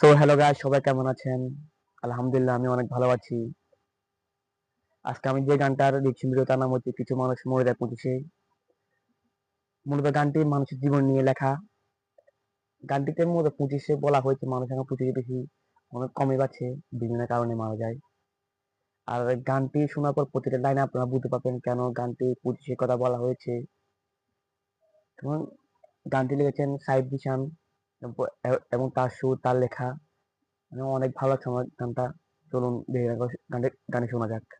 So hello guys সবাই কেমন আছেন? আলহামদুলিল্লাহ, আমি অনেক ভালো আছি। আজকে আমি যে গানটার দেখছি ভিডিও তার নাম হচ্ছে কিছু মানুষ মরে যায় পঁচিশে মূলত গানটি মানুষের জীবন নিয়ে লেখা। গানটিতে মূলত পঁচিশে বলা হয়েছে, মানুষ এখন পঁচিশে বেশি অনেক কমে যাচ্ছে বিভিন্ন কারণে মারা যায়। আর গানটি শোনার পর প্রতিটা লাইনে আপনারা বুঝতে পারবেন কেন গানটি পঁচিশের কথা বলা হয়েছে। এবং গানটি লিখেছেন সাইদ দিশান এবং- তার সুর তার লেখা মানে অনেক ভালো লাগছে আমার গানটা। চলুন গানটা গানে শোনা যাক।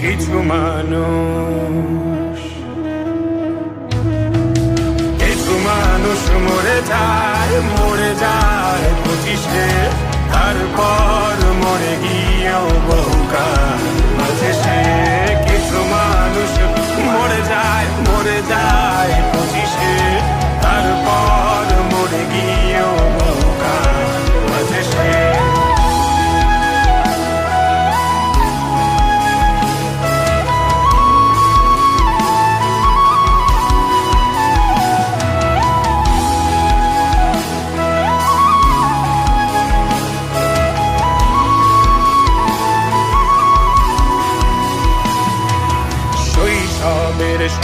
কিছু মানুষ। কিছু মানুষ মরে যায় মরে যায় পঁচিশে তারপর মরে গিয়েও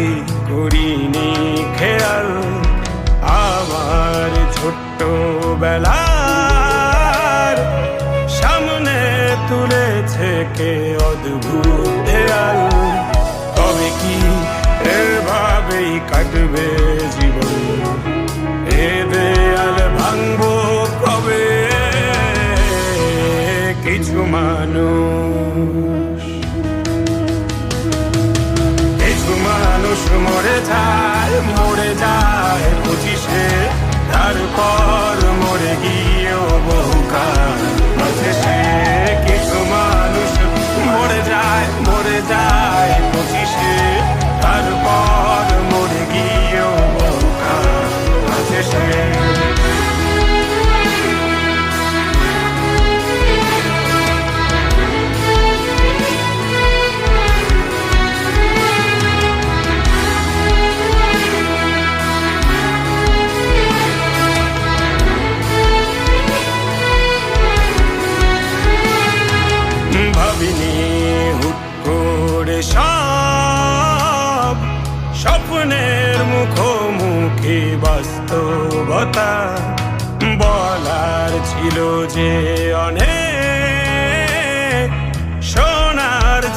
ভুলেছি করিনি খেয়াল আমার ছোট্ট বেলার সামনে তুলেছে কে অদ্ভুত দেয়াল তবে কি এভাবেই কাটবে? মরে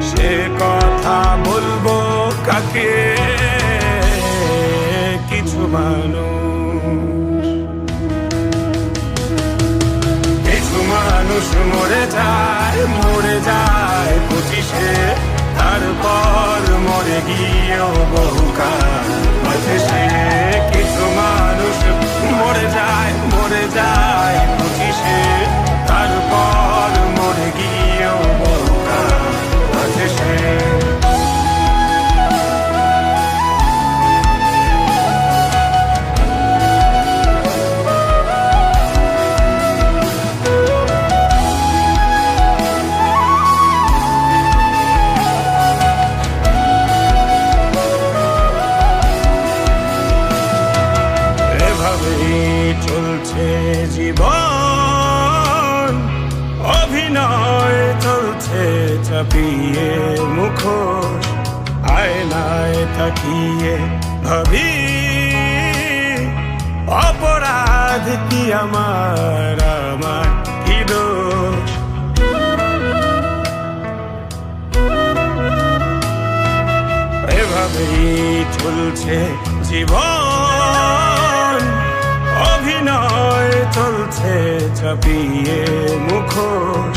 সে কথা বলব কাকে? কিছু মানুষ। কিছু মানুষ মরে যায় চাপিয়ে মুখোশ, আয়নায় তাকিয়ে ভাবি, অপরাধ কি আমার আমার কি এভাবেই চলছে জীবন, অভিনয় চলছে চাপিয়ে মুখোশ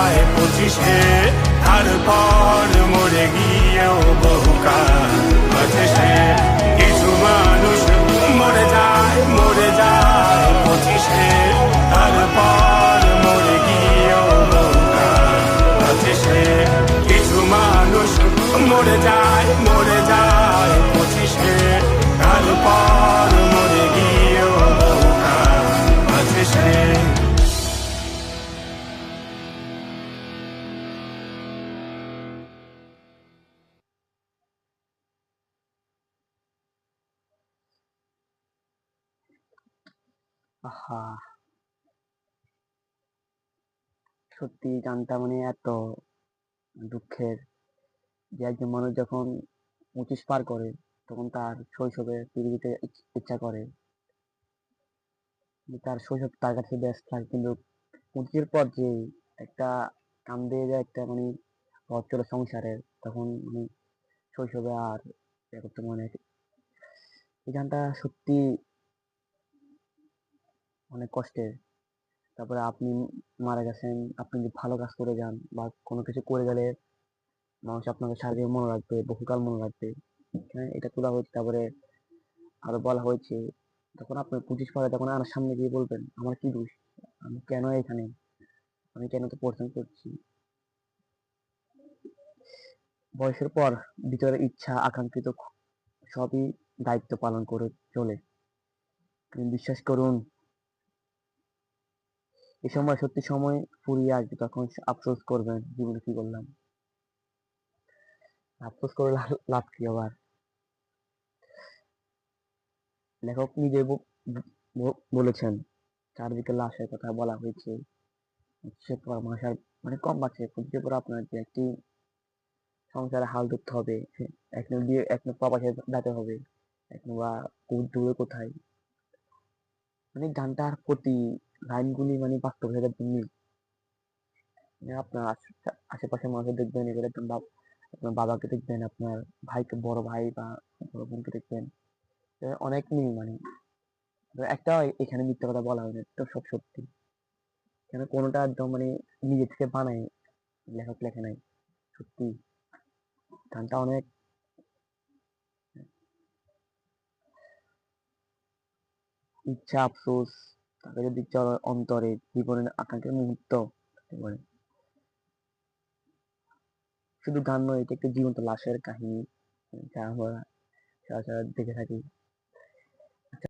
পঁচিশে তারপর মরে গিয়েও বহুকাল। আহা। সত্যি গানটা মানে এত দুঃখের যে একজন মানুষ যখন পঁচিশ পার করে, তখন তার শৈশবে ফিরে যেতে ইচ্ছা করে। তার শৈশব তার কাছে ব্যস্ত থাকে, কিন্তু পঁচিশের পর যে একটা কান দিয়ে যায় একটা মানে পথ চলে সংসারের, তখন মানে শৈশবে আর করতে মনে এই গানটা সত্যি অনেক কষ্টের। তারপরে আপনি মারা গেছেন, আপনি যদি ভালো কাজ করে যান বা কোনো কিছু করে গেলে মানুষ আপনাকে সারাজীবন মনে রাখবে, বহুকাল মনে রাখবে। হ্যাঁ এটা তোলা হয়েছে। তারপরে আরও বলা হয়েছে তখন আপনি পঁচিশ পারে তখন আমার সামনে গিয়ে বলবেন, আমার কি দোষ? আমি কেন এখানে? আমি কেন তো পড়াশোনা করছি? বয়সের পর ভিতরে ইচ্ছা, আকাঙ্ক্ষিত সবই দায়িত্ব পালন করে চলে। বিশ্বাস করুন এই সময় সত্যি সময় ফুরিয়ে আসবে তখন আফসোস করবেন জীবনে কি করলাম। আফসোস করে লাভ- কি আবার? লেখক নিজে বলেছেন, চারদিকে লাশের কথা বলা হয়েছে। সে মানে কম বাঁচে খুঁজতে পর আপনার যে একটি সংসারে হাল ধরতে হবে এক বিয়ে এক না প্রবাসে যেতে হবে, এক না বা দূরে কোথায়? মানে গানটার প্রতি লাইনগুলি মানে মিল মানে আপনার আশে- আশেপাশের মানুষকে দেখবেন, এগুলো একদম আপনার বাবাকে দেখবেন, আপনার ভাইকে, বড় ভাই বা বড় বোনকে দেখবেন। অনেক মিল মানে। একটা এখানে মিথ্যা কথা বলা হয়নি তো সব সত্যি। কেন কোনোটা একদম মানে নিজে থেকে বানায়, লেখক লেখে নাই, সত্যি। গানটা অনেক। ইচ্ছা, আফসোস। তাদের চলার অন্তরে জীবনের আকাঙ্ক্ষার মুহূর্ত মানে শুধু গান নয়, এটা একটা জীবন্ত লাশের কাহিনী। যা আমরা সারা সারা দেখে থাকি।